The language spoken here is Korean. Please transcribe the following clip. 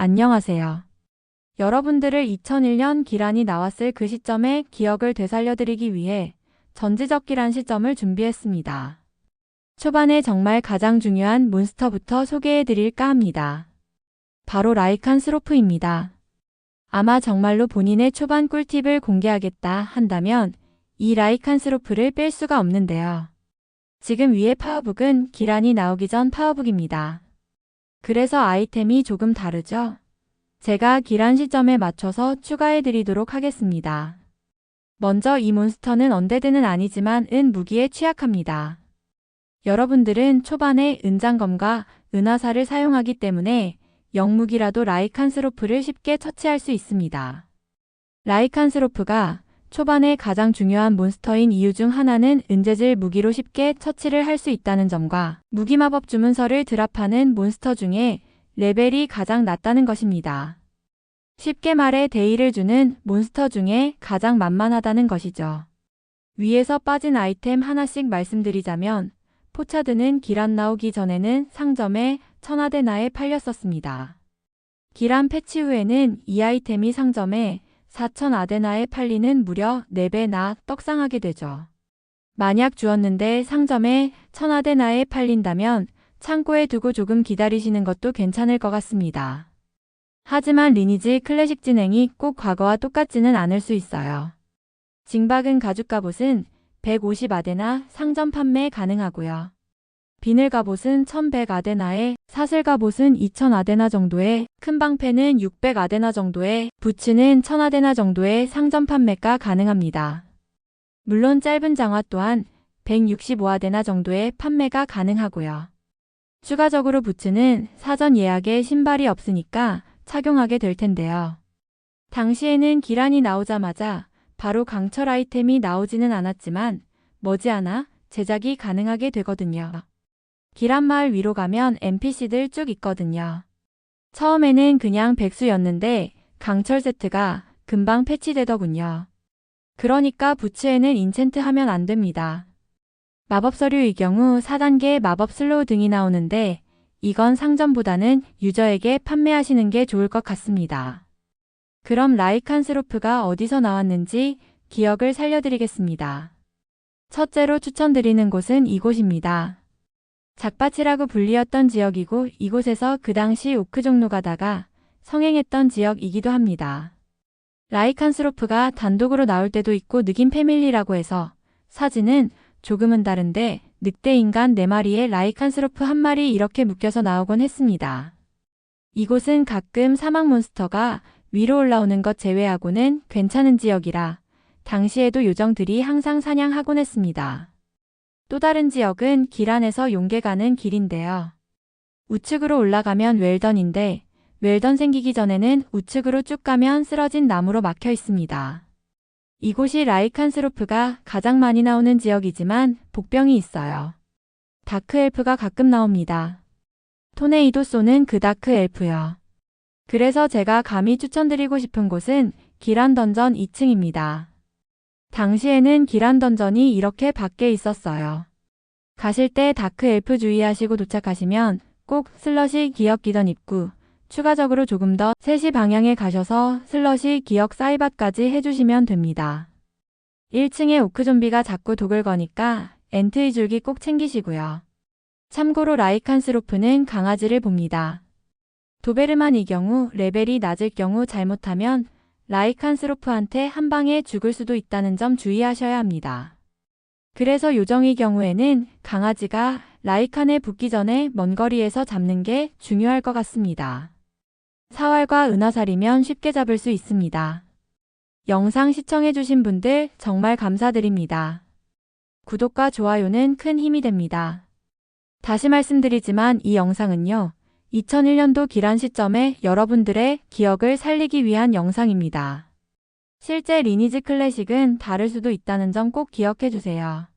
안녕하세요. 여러분들을 2001년 기란이 나왔을 그 시점의 기억을 되살려드리기 위해 전지적 기란 시점을 준비했습니다. 초반에 정말 가장 중요한 몬스터부터 소개해드릴까 합니다. 바로 라이칸 스로프입니다. 아마 정말로 본인의 초반 꿀팁을 공개하겠다 한다면 이 라이칸 스로프를 뺄 수가 없는데요. 지금 위의 파워북은 기란이 나오기 전 파워북입니다. 그래서 아이템이 조금 다르죠? 제가 기란 시점에 맞춰서 추가해 드리도록 하겠습니다. 먼저 이 몬스터는 언데드는 아니지만 은 무기에 취약합니다. 여러분들은 초반에 은장검과 은하사를 사용하기 때문에 영무기라도 라이칸스로프를 쉽게 처치할 수 있습니다. 라이칸스로프가 초반에 가장 중요한 몬스터인 이유 중 하나는 은재질 무기로 쉽게 처치를 할 수 있다는 점과 무기마법 주문서를 드랍하는 몬스터 중에 레벨이 가장 낮다는 것입니다. 쉽게 말해 데이를 주는 몬스터 중에 가장 만만하다는 것이죠. 위에서 빠진 아이템 하나씩 말씀드리자면 포차드는 기란 나오기 전에는 상점에 천하대나에 팔렸었습니다. 기란 패치 후에는 이 아이템이 상점에 4천 아데나에 팔리는 무려 4배나 떡상하게 되죠. 만약 주었는데 상점에 1000 아데나에 팔린다면 창고에 두고 조금 기다리시는 것도 괜찮을 것 같습니다. 하지만 리니지 클래식 진행이 꼭 과거와 똑같지는 않을 수 있어요. 징박은 가죽 갑옷은 150 아데나 상점 판매 가능하고요. 비늘 갑옷은 1100 아데나에 사슬 갑옷은 2000 아데나 정도에 큰 방패는 600 아데나 정도에 부츠는 1000 아데나 정도의 상점 판매가 가능합니다. 물론 짧은 장화 또한 165 아데나 정도의 판매가 가능하고요. 추가적으로 부츠는 사전 예약에 신발이 없으니까 착용하게 될 텐데요. 당시에는 기란이 나오자마자 바로 강철 아이템이 나오지는 않았지만 머지않아 제작이 가능하게 되거든요. 기란마을 위로 가면 NPC들 쭉 있거든요. 처음에는 그냥 백수였는데 강철 세트가 금방 패치되더군요. 그러니까 부츠에는 인챈트 하면 안 됩니다. 마법 서류의 경우 4단계 마법 슬로우 등이 나오는데 이건 상점보다는 유저에게 판매하시는 게 좋을 것 같습니다. 그럼 라이칸스로프가 어디서 나왔는지 기억을 살려드리겠습니다. 첫째로 추천드리는 곳은 이곳입니다. 작바치라고 불리었던 지역이고 이곳에서 그 당시 오크 종로 가다가 성행했던 지역이기도 합니다. 라이칸스로프가 단독으로 나올 때도 있고 늑인 패밀리라고 해서 사진은 조금은 다른데 늑대 인간 4마리에 라이칸스로프 한 마리 이렇게 묶여서 나오곤 했습니다. 이곳은 가끔 사막 몬스터가 위로 올라오는 것 제외하고는 괜찮은 지역이라 당시에도 요정들이 항상 사냥하곤 했습니다. 또 다른 지역은 길 안에서 용계 가는 길인데요. 우측으로 올라가면 웰던인데 웰던 생기기 전에는 우측으로 쭉 가면 쓰러진 나무로 막혀 있습니다. 이곳이 라이칸스로프가 가장 많이 나오는 지역이지만 복병이 있어요. 다크 엘프가 가끔 나옵니다. 토네이도 쏘는 그 다크 엘프요. 그래서 제가 감히 추천드리고 싶은 곳은 기란 던전 2층입니다. 당시에는 기란 던전이 이렇게 밖에 있었어요. 가실 때 다크 엘프 주의하시고 도착하시면 꼭 슬러시 기억 기던 입구, 추가적으로 조금 더 3시 방향에 가셔서 슬러시 기억 사이바까지 해주시면 됩니다. 1층에 오크 좀비가 자꾸 독을 거니까 엔트의 줄기 꼭 챙기시고요. 참고로 라이칸스로프는 강아지를 봅니다. 도베르만이 경우 레벨이 낮을 경우 잘못하면 라이칸스로프한테 한 방에 죽을 수도 있다는 점 주의하셔야 합니다. 그래서 요정의 경우에는 강아지가 라이칸에 붙기 전에 먼 거리에서 잡는 게 중요할 것 같습니다. 사활과 은하살이면 쉽게 잡을 수 있습니다. 영상 시청해주신 분들 정말 감사드립니다. 구독과 좋아요는 큰 힘이 됩니다. 다시 말씀드리지만 이 영상은요, 2001년도 기란 시점에 여러분들의 기억을 살리기 위한 영상입니다. 실제 리니지 클래식은 다를 수도 있다는 점 꼭 기억해 주세요.